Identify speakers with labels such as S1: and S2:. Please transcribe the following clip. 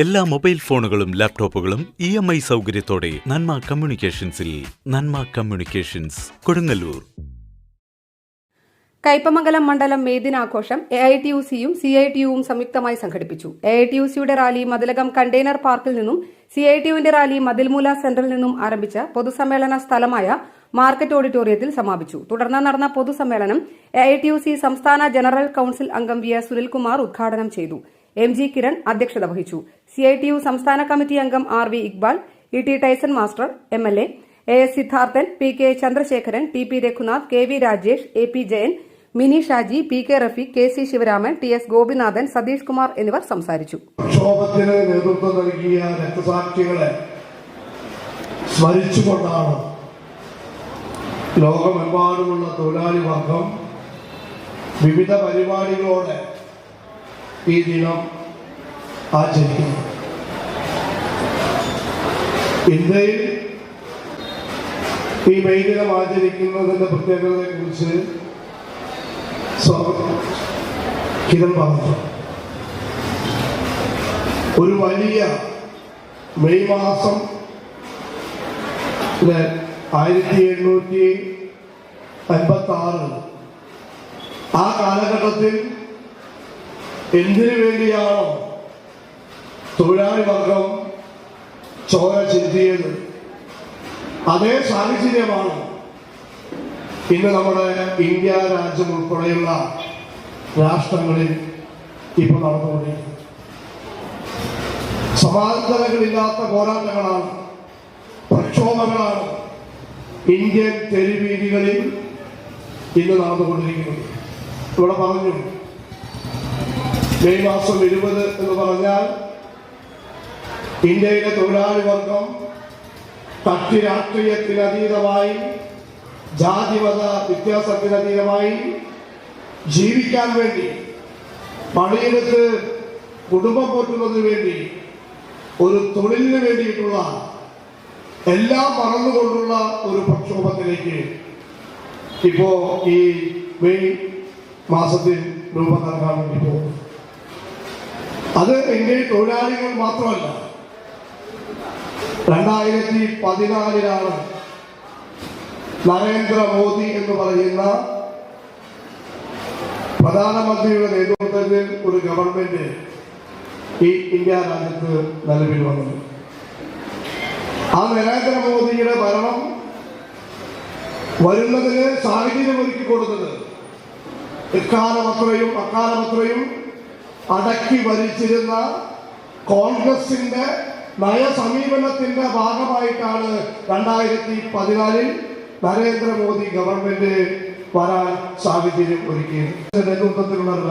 S1: എല്ലാ മൊബൈൽ ഫോണുകളും ലാപ്ടോപ്പുകളും ഇ എം ഐ സൗകര്യത്തോടെ നന്മ കമ്മ്യൂണിക്കേഷൻസിൽ നന്മ കമ്മ്യൂണിക്കേഷൻസ് കൊടുങ്ങല്ലൂർ.
S2: കയ്പമംഗലം മണ്ഡലം മേദിനാഘോഷം എ ഐ ടി യു സിയും സി ഐ ടി യുവും സംയുക്തമായി സംഘടിപ്പിച്ചു. എ ഐ ടി യു സിയുടെ റാലി മതിലകം കണ്ടെയ്നർ പാർക്കിൽ നിന്നും സി ഐ ടി യുവിന്റെ റാലി മതിൽമൂല സെന്ററിൽ നിന്നും ആരംഭിച്ച പൊതുസമ്മേളന സ്ഥലമായ മാർക്കറ്റ് ഓഡിറ്റോറിയത്തിൽ സമാപിച്ചു. തുടർന്ന് നടന്ന പൊതുസമ്മേളനം A I T U C സംസ്ഥാന ജനറൽ കൌൺസിൽ അംഗം വി എസ് സുനിൽകുമാർ ഉദ്ഘാടനം ചെയ്തു. എം ജി കിരൺ അധ്യക്ഷത വഹിച്ചു. സി ഐ ടി യു സംസ്ഥാന കമ്മിറ്റി അംഗം R V Iqbal E T Tyson master M L A A S Siddharthan P K Chandrasekharan T P Raghunath K V Rajesh A P Jayan Mini Shaji P K Rafeeq K C Sivaraman T S Gopinathan Satheesh Kumar എന്നിവർ സംസാരിച്ചു.
S3: ക്ഷോഭത്തിന് നേതൃത്വം നൽകിയ രക്തസാക്ഷികളെ സ്മരിച്ചുകൊണ്ടാണ് ലോകമെമ്പാടുമുള്ള തൊഴിലാളി വർഗം വിവിധ പരിപാടികളോടെ ഈ ദിനം ആചരിക്കുന്നു. ഇന്ത്യയിൽ ഈ മെയ് ദിനം ആചരിക്കുന്നതിന്റെ പ്രത്യേകതയെ കുറിച്ച് കിരൺ പറഞ്ഞു. ഒരു വലിയ മെയ് മാസം ആയിരത്തി എണ്ണൂറ്റി അൻപത്തി ആറ് ആ കാലഘട്ടത്തിൽ എന്തിനു വേണ്ടിയാണോ തൊഴിലാളി വർഗം ചോര ചിന്തിയത് അതേ സാഹചര്യമാണ് ഇന്ന് നമ്മുടെ ഇന്ത്യ രാജ്യം ഉൾപ്പെടെയുള്ള രാഷ്ട്രങ്ങളിൽ ഇപ്പൊ നടന്നുകൊണ്ടിരിക്കുന്നത്. സമാന്തരങ്ങളില്ലാത്ത പോരാട്ടങ്ങളാണ് പ്രക്ഷോഭങ്ങളാണ് ഇന്ത്യൻ തെരുവീതികളിൽ ഇന്ന് നടന്നുകൊണ്ടിരിക്കുന്നത്. ഇവിടെ പറഞ്ഞു മെയ് മാസം ഇരുപത് എന്ന് പറഞ്ഞാൽ ഇന്ത്യയിലെ തൊഴിലാളി വർഗം കക്ഷി രാഷ്ട്രീയത്തിനതീതമായി ജാതിമത വ്യത്യാസത്തിനതീതമായി ജീവിക്കാൻ വേണ്ടി പണിയെടുത്ത് കുടുംബം പോറ്റുന്നതിന് വേണ്ടി ഒരു തൊഴിലിന് വേണ്ടിയിട്ടുള്ള എല്ലാം മറന്നുകൊണ്ടുള്ള ഒരു പ്രക്ഷോഭത്തിലേക്ക് ഇപ്പോ ഈ മെയ് മാസത്തിൽ രൂപം നൽകാൻ വേണ്ടി പോകുന്നു. അത് എങ്കിൽ തൊഴിലാളികൾ മാത്രമല്ല. രണ്ടായിരത്തി പതിനാലിലാണ് നരേന്ദ്രമോദി എന്ന് പറയുന്ന പ്രധാനമന്ത്രിയുടെ നേതൃത്വത്തിൽ ഒരു ഗവൺമെന്റ് ഈ ഇന്ത്യ രാജ്യത്ത് നിലവിൽ വന്നത്. ആ നരേന്ദ്രമോദിയുടെ ഭരണം വരുന്നതിന് സാഹചര്യം ഒരുക്കി കൊടുത്തത് എക്കാലമത്രയും അക്കാലമത്രയും അടക്കി ഭരിച്ചിരുന്ന കോൺഗ്രസിന്റെ നയസമീപനത്തിന്റെ ഭാഗമായിട്ടാണ് രണ്ടായിരത്തി പതിനാലിൽ നരേന്ദ്രമോദി ഗവൺമെന്റ് വരാൻ സാഹചര്യം ഒരുക്കിയത്. നേതൃത്വത്തിലുള്ള ഒരു